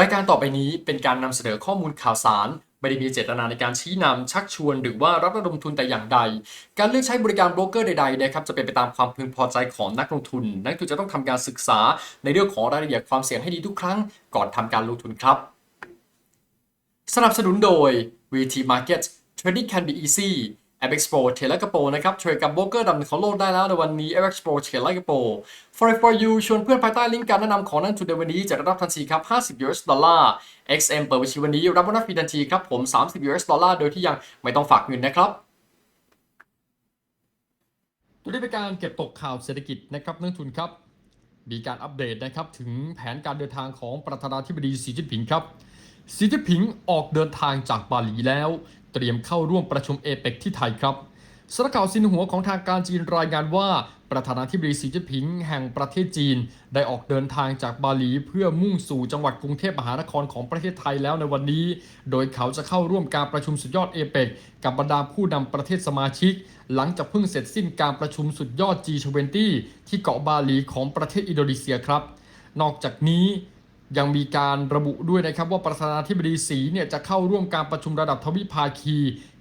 รายการต่อไปนี้เป็นการนำเสนอข้อมูลข่าวสาร ไม่ได้มีเจตนาในการชี้นำชักชวน หรือว่ารับระดมทุนแต่อย่างใด การเลือกใช้บริการโบรกเกอร์ใดๆนะครับจะเป็นไปตามความพึงพอใจของนักลงทุน นักลงทุนจะต้องทำการศึกษา ในเรื่องของรายละเอียดความเสี่ยงให้ดีทุกครั้ง ก่อนทำการลงทุนครับ สนับสนุนโดย VT Market Trading can be easy a p e x Pro เทรดแลกโปนะครับเทรดกับโบรกเกอร์ดังของโลกได้แล้วในวันนี้ a p e x Pro เทรดแลกโป For for you ชวนเพื่อนภายใต้ลิงก์การแนะนำของนักทุนในวันนี้จะได้รับทันทีครับ 50 US ดอลลาร์ XM เปิดบัญชีวันนี้รับโบนัสฟรีทันทีครับผม 30 US ดอลลาร์โดยที่ยังไม่ต้องฝากเงินนะครับตัวนี้เป็นการเก็บตกข่าวเศรษฐกิจนะครับนักทุนครับ มีการอัปเดตนะครับถึงแผนการเดินทางของประธานาธิบดีสีจิ้นผิงครับสีจิ้นผิงออกเดินทางจากบาหลีแล้ว เตรียมเข้าร่วมประชุมเอเปกที่ไทยครับสำนักข่าวซินหัวของทางการจีนรายงานว่าประธานาธิบดีสีจิ้นผิงแห่งประเทศจีน ได้ออกเดินทางจากบาหลีเพื่อมุ่งสู่จังหวัดกรุงเทพมหานครของประเทศไทยแล้วในวันนี้ โดยเขาจะเข้าร่วมการประชุมสุดยอดเอเปกกับบรรดาผู้นำประเทศสมาชิก หลังจากเพิ่งเสร็จสิ้นการประชุมสุดยอด G20 ที่เกาะบาหลีของประเทศอินโดนีเซียครับ นอกจากนี้ ยังมีการระบุด้วยนะครับว่าประธานาธิบดีสีเนี่ยจะเข้าร่วมการประชุมระดับทวิภาคี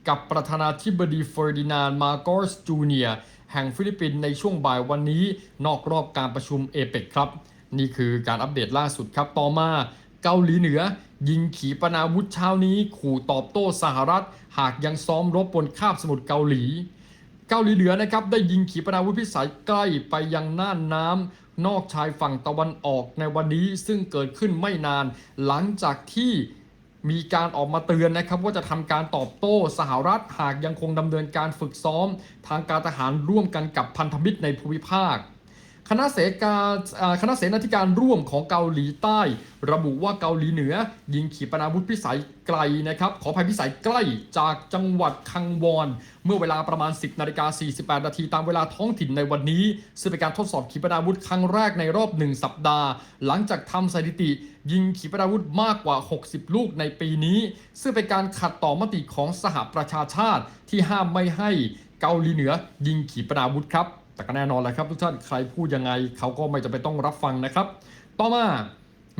กับประธานาธิบดีเฟอร์ดินานมาโกสจูเนียแห่งฟิลิปปินส์ในช่วงบ่ายวันนี้ นอกรอบการประชุมเอเปกครับ นี่คือการอัปเดตล่าสุดครับต่อมาเกาหลีเหนือ ยิงขีปนาวุธเช้านี้ขู่ตอบโต้สหรัฐ หากยังซ้อมรบบนคาบสมุทรเกาหลี เกาหลีเหนือนะครับได้ยิงขีปนาวุธพิสัยใกล้ไปยังน่านน้ำ นอกชายฝั่งตะวันออกในวันนี้ซึ่งเกิดขึ้นไม่นาน หลังจากที่มีการออกมาเตือนนะครับว่าจะทำการตอบโต้สหรัฐหากยังคงดำเนินการฝึกซ้อม ทางการทหารร่วมกันกับพันธมิตรในภูมิภาค คณะเสกาคณะเสนาธิการร่วมของเกาหลีใต้ ระบุว่าเกาหลีเหนือ ยิงขีปนาวุธพิสัยไกลนะครับขออภัยพิสัยใกล้จากจังหวัดคังวอน เมื่อเวลาประมาณ 10นาฬิกา48นาทีตามเวลาท้องถิ่นในวันนี้ ซึ่งเป็นการทดสอบขีปนาวุธครั้งแรกในรอบ 1 สัปดาห์ หลังจากทำสถิติ ยิงขีปนาวุธมากกว่า 60 ลูกในปีนี้ ซึ่งเป็นการขัดต่อมติของสหประชาชาติที่ห้ามไม่ให้เกาหลีเหนือยิงขีปนาวุธครับ แต่ก็แน่นอนแหละครับทุกท่านใครพูดยังไงเขาก็ไม่จำเป็นต้องรับฟังนะครับ ต่อมา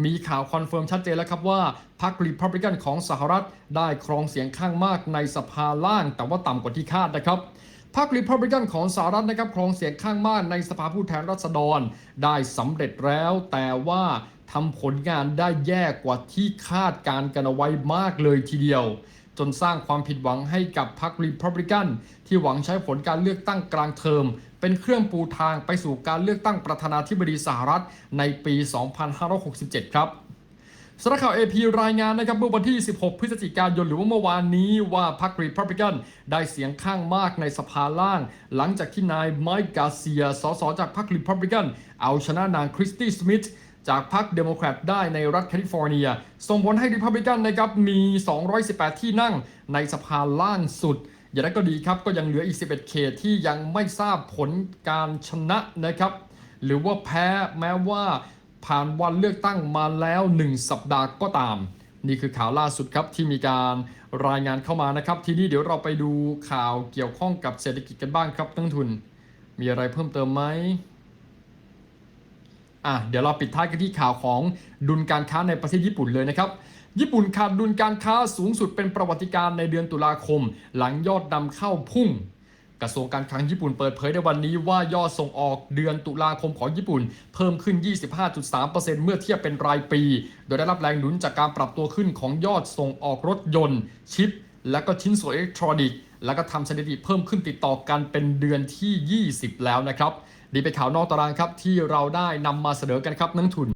มีข่าวคอนเฟิร์มชัดเจนแล้วครับว่าพรรครีพับลิกันของสหรัฐ ได้ครองเสียงข้างมากในสภาล่าง แต่ว่าต่ำกว่าที่คาดนะครับพรรครีพับลิกันของสหรัฐนะครับครองเสียงข้างมากในสภาผู้แทนราษฎร ได้สำเร็จแล้ว แต่ว่าทำผลงานได้แย่กว่าที่คาดการกันเอาไว้มากเลยทีเดียว จนสร้างความผิดหวังให้กับพรรครีพับลิกัน ที่หวังใช้ผลการเลือกตั้งกลางเทอม เป็นเครื่องปูทางไปสู่การเลือกตั้งประธานาธิบดีสหรัฐในปี 2567 ครับสำนักข่าว AP รายงานนะครับเมื่อวันที่ 16 พฤศจิกายนหรือว่าเมื่อวานนี้ว่าพรรครีพับลิกันได้เสียงข้างมากในสภาล่าง หลังจากที่นายไมค์กาเซียสสจากพรรครีพับลิกันเอาชนะนางคริสตี้สมิธ จากพรรคเดโมแครตได้ในรัฐแคลิฟอร์เนีย ส่งผลให้รีพับลิกันนะครับมี 218 ที่นั่งในสภาล่างสุด อย่างไรก็ดีครับก็ยังเหลืออีก 11 เขตที่ยังไม่ทราบผลการชนะนะครับ หรือว่าแพ้แม้ว่าผ่านวันเลือกตั้งมาแล้ว 1 สัปดาห์ก็ตาม นี่คือข่าวล่าสุดครับที่มีการรายงานเข้ามานะครับ ทีนี้เดี๋ยวเราไปดูข่าวเกี่ยวข้องกับเศรษฐกิจกันบ้างครับนักลงทุน มีอะไรเพิ่มเติมไหม อะเดี๋ยวเราปิดท้ายกันที่ข่าวของดุลการค้าในประเทศญี่ปุ่นเลยนะครับญี่ปุ่นขาดดุลการค้าสูงสุดเป็นประวัติการณ์ในเดือนตุลาคม หลังยอดนำเข้าพุ่ง กระทรวงการคลังญี่ปุ่นเปิดเผยในวันนี้ว่ายอดส่งออกเดือนตุลาคมของญี่ปุ่น เพิ่มขึ้น 25.3%เมื่อเทียบเป็นรายปี โดยได้รับแรงหนุนจากการปรับตัวขึ้นของยอดส่งออกรถยนต์ ชิป และก็ชิ้นส่วนอิเล็กทรอนิกส์ แล้วก็ทำสถิติเพิ่มขึ้นติดต่อกันเป็นเดือนที่ 20 แล้วนะครับดีไปนข่าวนอกตารางครับที่เราได้นำมาเสนอกันครับนักทุน